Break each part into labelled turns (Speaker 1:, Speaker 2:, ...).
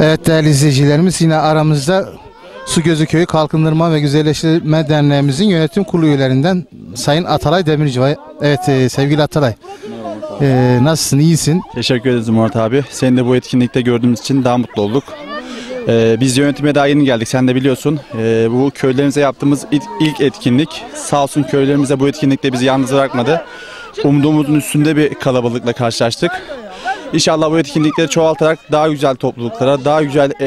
Speaker 1: Evet değerli izleyicilerimiz yine aramızda Su Gözü Köyü Kalkındırma ve Güzelleştirme Derneğimizin yönetim kurulu üyelerinden Sayın Atalay Demirci. Evet e, sevgili Atalay. E, nasılsın iyisin?
Speaker 2: Teşekkür ederiz Murat abi. Seni de bu etkinlikte gördüğümüz için daha mutlu olduk. Ee, biz yönetime daha yeni geldik sen de biliyorsun. Ee, bu köylerimize yaptığımız ilk, ilk etkinlik. Sağ olsun köylerimize bu etkinlikte bizi yalnız bırakmadı. Umduğumuzun üstünde bir kalabalıkla karşılaştık. İnşallah bu etkinlikleri çoğaltarak daha güzel topluluklara, daha güzel e,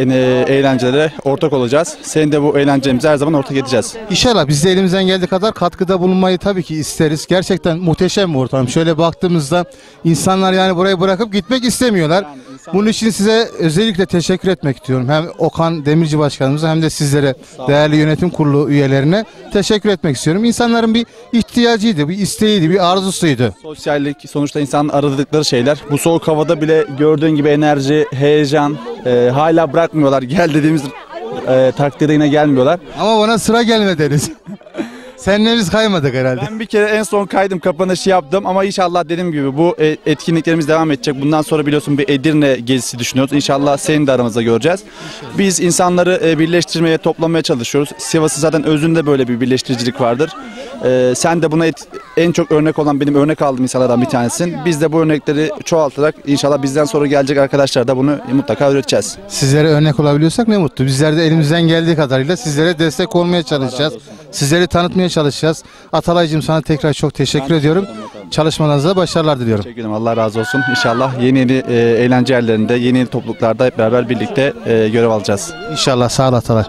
Speaker 2: eğlencelere ortak olacağız. Senin de bu eğlencemize her zaman ortak edeceğiz.
Speaker 1: İnşallah biz de elimizden geldiği kadar katkıda bulunmayı tabii ki isteriz. Gerçekten muhteşem bir ortam. Şöyle baktığımızda insanlar yani burayı bırakıp gitmek istemiyorlar. Bunun için size özellikle teşekkür etmek istiyorum. Hem Okan Demirci Başkanımıza hem de sizlere değerli yönetim kurulu üyelerine teşekkür etmek istiyorum. İnsanların bir ihtiyacıydı, bir isteğiydi, bir arzusuydu.
Speaker 2: Sosyallik sonuçta insanın aradıkları şeyler. Bu soğuk havada bile gördüğün gibi enerji, heyecan e, hala bırakmıyorlar. Gel dediğimiz e, takdirde yine gelmiyorlar.
Speaker 1: Ama bana sıra gelmediniz. Seninle biz kaymadık herhalde.
Speaker 2: Ben bir kere en son kaydım kapanışı yaptım ama inşallah dediğim gibi bu e, etkinliklerimiz devam edecek. Bundan sonra biliyorsun bir Edirne gezisi düşünüyoruz. İnşallah senin de aramızda göreceğiz. Biz insanları e, birleştirmeye, toplamaya çalışıyoruz. Sivas'ın zaten özünde böyle bir birleştiricilik vardır. E, sen de buna et- en çok örnek olan benim örnek aldığım insanlardan bir tanesin. Biz de bu örnekleri çoğaltarak inşallah bizden sonra gelecek arkadaşlar da bunu mutlaka öğreteceğiz.
Speaker 1: Sizlere örnek olabiliyorsak ne mutlu. Bizler de elimizden geldiği kadarıyla sizlere destek olmaya çalışacağız. Sizleri tanıtmaya çalışacağız. Atalaycığım sana tekrar çok teşekkür ediyorum. Çalışmalarınızda başarılar diliyorum.
Speaker 2: Teşekkür ederim. Allah razı olsun. İnşallah yeni yeni e, eğlence yerlerinde, yeni yeni topluluklarda hep beraber birlikte e, görev alacağız.
Speaker 1: İnşallah sağ ol Atalay.